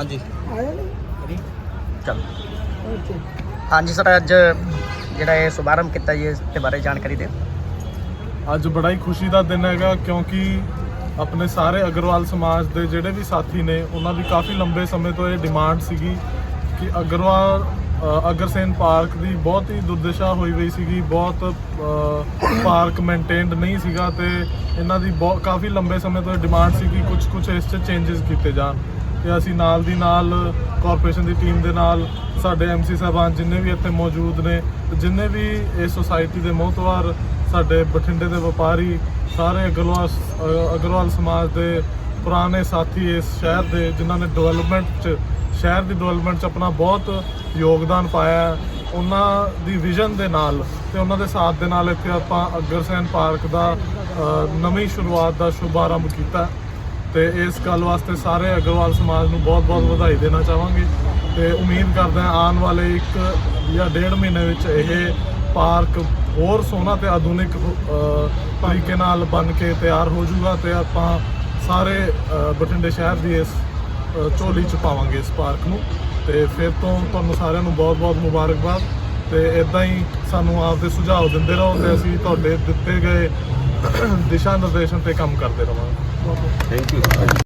ਹਾਂਜੀ। ਆਇਆ ਨਹੀਂ? ਚਲ। ਓਕੇ। ਹਾਂਜੀ ਸਰ ਅੱਜ ਜਿਹੜਾ ਇਹ ਸ਼ੁਭਾਰੰਭ ਕੀਤਾ ਜੀ ਇਸ ਦੇ ਬਾਰੇ ਜਾਣਕਾਰੀ ਦਿਓ। ਅੱਜ ਬੜਾ ਹੀ ਖੁਸ਼ੀ ਦਾ ਦਿਨ ਹੈਗਾ ਕਿਉਂਕਿ ਆਪਣੇ ਸਾਰੇ ਅਗਰਵਾਲ ਸਮਾਜ ਦੇ ਜਿਹੜੇ ਵੀ ਸਾਥੀ ਨੇ ਉਹਨਾਂ ਦੀ ਕਾਫੀ ਲੰਬੇ ਸਮੇਂ ਤੋਂ ਇਹ ਡਿਮਾਂਡ ਸੀਗੀ ਕਿ ਅਗਰਵਾਲ ਅ, ਅਗਰਸੈਨ ਪਾਰਕ ਦੀ ਬਹੁਤ ਹੀ ਦੁਰਦਸ਼ਾ ਹੋਈ ਹੋਈ ਸੀਗੀ ਬਹੁਤ ਅ, ਪਾਰਕ ਮੇਨਟੇਨਡ ਨਹੀਂ ਸੀਗਾ ਤੇ ਇਹਨਾਂ ਦੀ ਬਹੁਤ ਕਾਫੀ ਲੰਬੇ ਸਮੇਂ ਤੋਂ ਡਿਮਾਂਡ ਸੀ ਕਿ ਕੁਝ ਕੁਝ ਇਸ 'ਚ ਚੇਂਜਸ ਕੀਤੇ ਜਾਣ। ਤੇ ਅਸੀਂ ਨਾਲ ਦੀ ਨਾਲ ਕਾਰਪੋਰੇਸ਼ਨ ਦੀ ਟੀਮ ਦੇ ਨਾਲ ਸਾਡੇ ਐਮਸੀ ਸਾਹਿਬਾਨ ਜਿੰਨੇ ਵੀ ਇੱਥੇ ਮੌਜੂਦ ਨੇ ਜਿੰਨੇ ਵੀ ਇਸ ਸੁਸਾਇਟੀ ਦੇ ਮੋਹਤਵਾਰ, ਸਾਡੇ ਬਠਿੰਡੇ ਦੇ ਵਪਾਰੀ, ਸਾਰੇ ਅਗਰਵਾਲ ਅਗਰਵਾਲ ਸਮਾਜ ਦੇ ਪੁਰਾਣੇ ਸਾਥੀ ਇਸ ਸ਼ਹਿਰ ਦੇ, ਜਿਨ੍ਹਾਂ ਨੇ ਡਿਵੈਲਪਮੈਂਟ 'ਚ, ਸ਼ਹਿਰ ਦੀ ਡਿਵੈਲਪਮੈਂਟ 'ਚ ਆਪਣਾ ਬਹੁਤ ਯੋਗਦਾਨ ਪਾਇਆ, ਉਹਨਾਂ ਦੀ ਵਿਜ਼ਨ ਦੇ ਨਾਲ ਤੇ ਉਹਨਾਂ ਦੇ ਸਾਥ ਦੇ ਨਾਲ ਇੱਥੇ ਆਪਾਂ ਅਗਰਸੈਨ ਪਾਰਕ ਦਾ ਨਵੀਂ ਸ਼ੁਰੂਆਤ ਦਾ ਸ਼ੁਭਾਰੰਭ ਕੀਤਾ। ਤੇ ਇਸ ਗੱਲ ਵਾਸਤੇ ਸਾਰੇ ਅਗਰਵਾਲ ਸਮਾਜ ਨੂੰ ਬਹੁਤ-ਬਹੁਤ ਵਧਾਈ ਦੇਣਾ ਚਾਹਾਂਗੇ। ਤੇ ਉਮੀਦ ਕਰਦੇ ਹਾਂ ਆਉਣ ਵਾਲੇ ਇੱਕ ਜਾਂ ਡੇਢ ਮਹੀਨੇ ਵਿੱਚ ਇਹ ਪਾਰਕ ਹੋਰ ਸੋਹਣਾ ਤੇ ਆਧੁਨਿਕ ਤਰੀਕੇ ਨਾਲ ਬਣ ਕੇ ਤਿਆਰ ਹੋ ਜਾਊਗਾ ਤੇ ਆਪਾਂ ਸਾਰੇ ਬਠਿੰਡੇ ਸ਼ਹਿਰ ਦੀ ਇਸ ਝੋਲੀ ਚ ਪਾਵਾਂਗੇ ਇਸ ਪਾਰਕ ਨੂੰ। ਤੇ ਫਿਰ ਤੋਂ ਤੁਹਾਨੂੰ ਸਾਰਿਆਂ ਨੂੰ ਬਹੁਤ-ਬਹੁਤ ਮੁਬਾਰਕਬਾਦ। ਤੇ ਇਦਾਂ ਹੀ ਸਾਨੂੰ ਆਪਦੇ ਸੁਝਾਅ ਦਿੰਦੇ ਰਹੋ ਤੇ ਅਸੀਂ ਤੁਹਾਡੇ ਦਿੱਤੇ ਗਏ ਦਿਸ਼ਾ ਨਿਰਦੇਸ਼ਾਂ ਤੇ ਕੰਮ ਕਰਦੇ ਰਵਾਂਗੇ। Thank you.